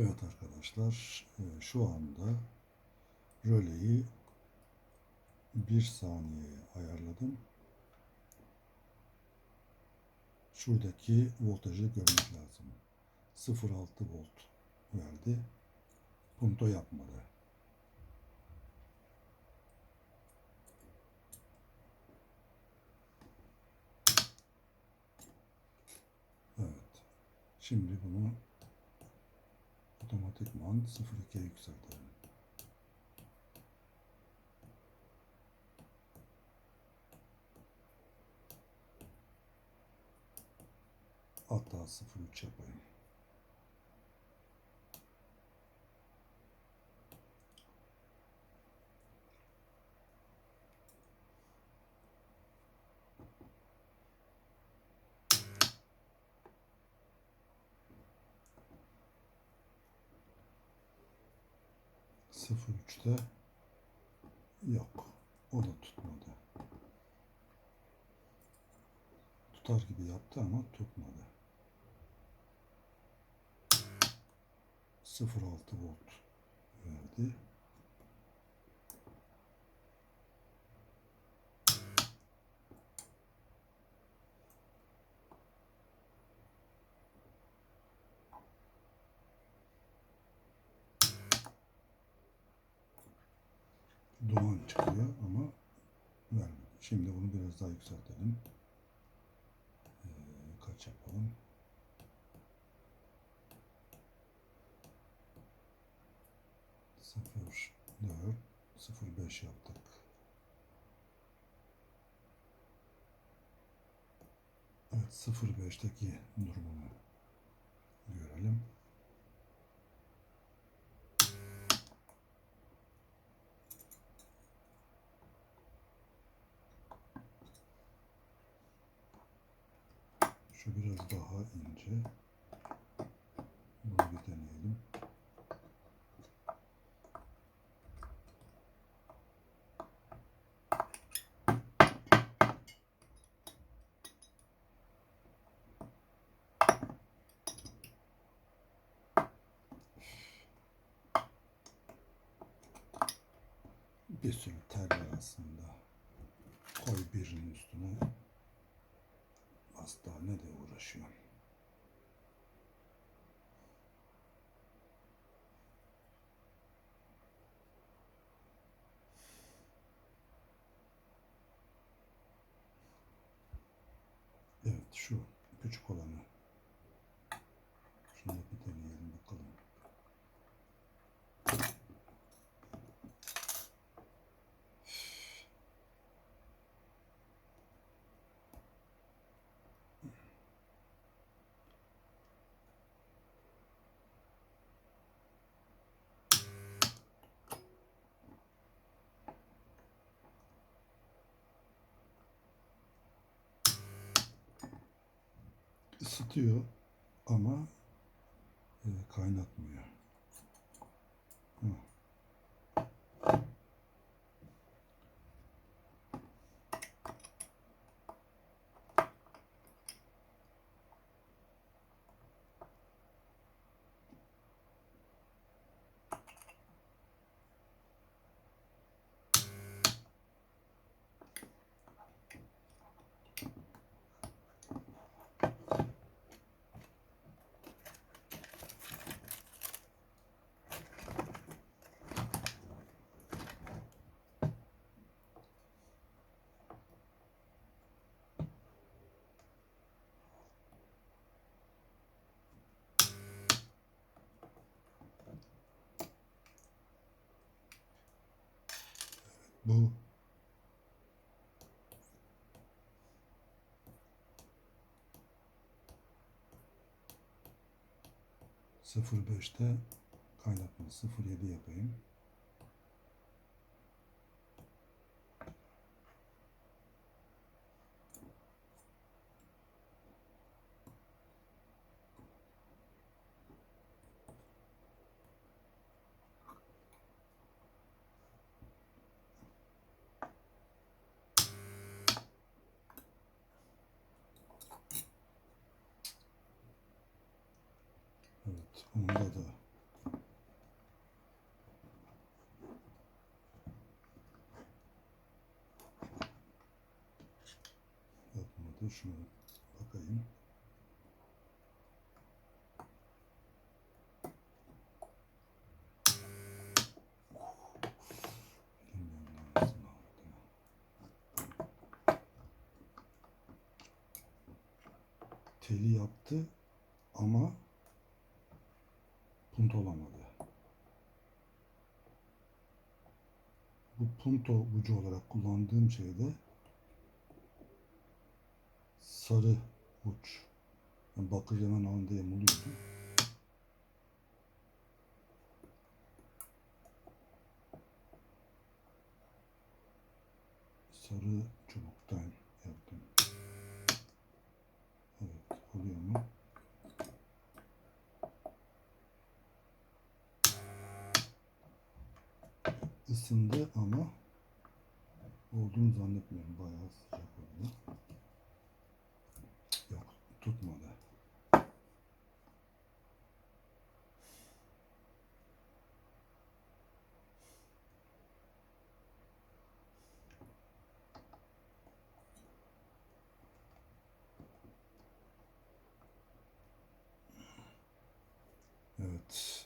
Evet arkadaşlar e, şu anda röleyi bir saniyeye ayarladım. Şuradaki voltajı görmek lazım. 0.6 volt verdi. Punto yapmadı. Evet. Şimdi bunu otomatikman 0.2'ye yükseltelim. Hatta 0.3 yapayım. Sıfır üçte yok. O da tutmadı. Tutar gibi yaptı ama tutmadı. 0.6 volt verdi. Çıkıyor ama vermedi. Şimdi bunu biraz daha yükseltelim. Ee, kaç yapalım? Sıfır dört, sıfır beş yaptık. Evet, sıfır beşteki durumunu görelim. Şu biraz daha ince. Bunu bir deneyelim. Bir sürü tel var aslında. Koy birinin üstüne. Hastane de uğraşıyor. Evet şu küçük olanı. Da bir deneyelim bakalım. Isıtıyor ama e, kaynatmıyor. Bu sıfır beşte kaynatma sıfır yedi yapayım. Bunda da. Yapmadı. Şuna bakayım. Teli yaptı ama punt olamadı. Bu punto ucu olarak kullandığım şeyde sarı uç. Yani bakır hemen anında yamuluyordu. Sarı çubuktan yaptım. Evet, oluyor mu? Isındı ama olduğunu zannetmiyorum. Bayağı sıcak oldu. Yok tutmadı. Evet.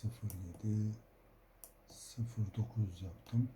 Sıfır yedi sıfır dokuz yaptım.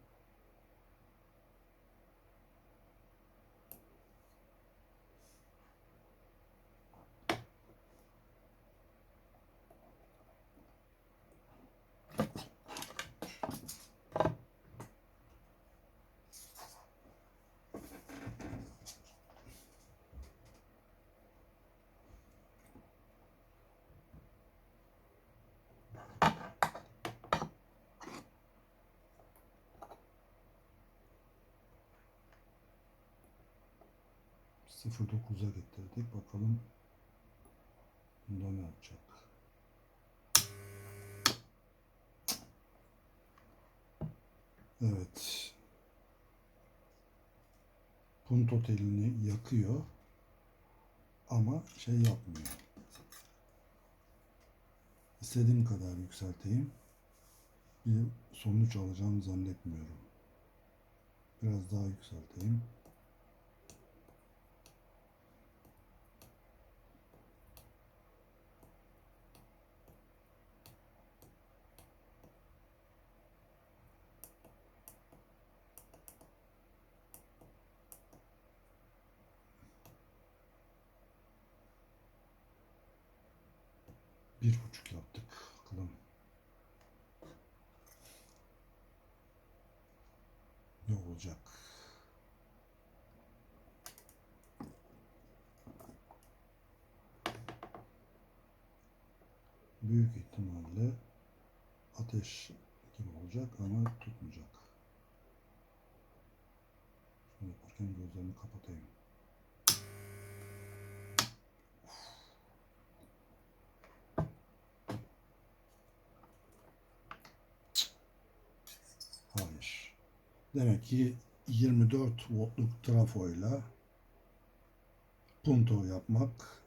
Sıfır dokuza getirdik. Bakalım bunda ne yapacak? Evet. Punto telini yakıyor ama şey yapmıyor. İstediğim kadar yükselteyim. Bir sonuç alacağım zannetmiyorum. Biraz daha yükselteyim. Bir buçuk yaptık. Bakalım. Ne olacak? Büyük ihtimalle ateş gibi olacak ama tutmayacak. Şunu yaparken gözlerimi kapatayım. Hayır. Demek ki 24 voltluk trafoyla punto yapmak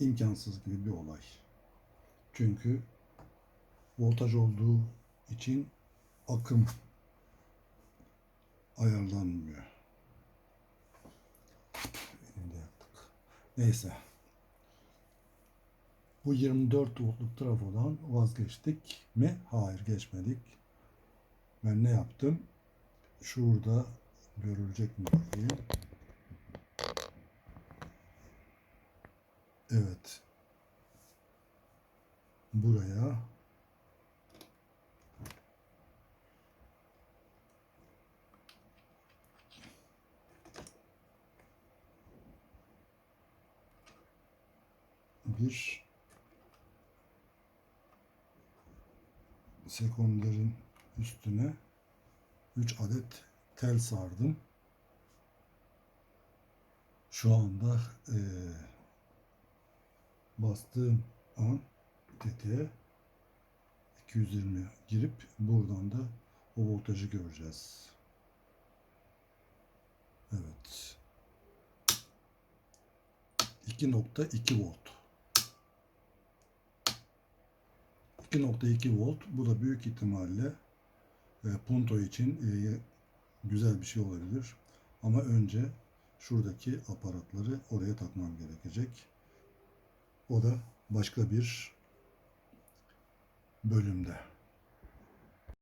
imkansız gibi bir olay. Çünkü voltaj olduğu için akım ayarlanmıyor. Neyse. Bu 24 voltluk trafodan vazgeçtik mi? Hayır geçmedik. Ben ne yaptım? Şurada görülecek mi bakayım. Evet. Buraya bir sekonderin üstüne 3 adet tel sardım. Şu anda eee bastığım an tetiğe 220 girip buradan da o voltajı göreceğiz. Evet. 2.2 volt. 2.2 volt. Bu da büyük ihtimalle e, Punto için e, güzel bir şey olabilir. Ama önce şuradaki aparatları oraya takmam gerekecek. O da başka bir bölümde.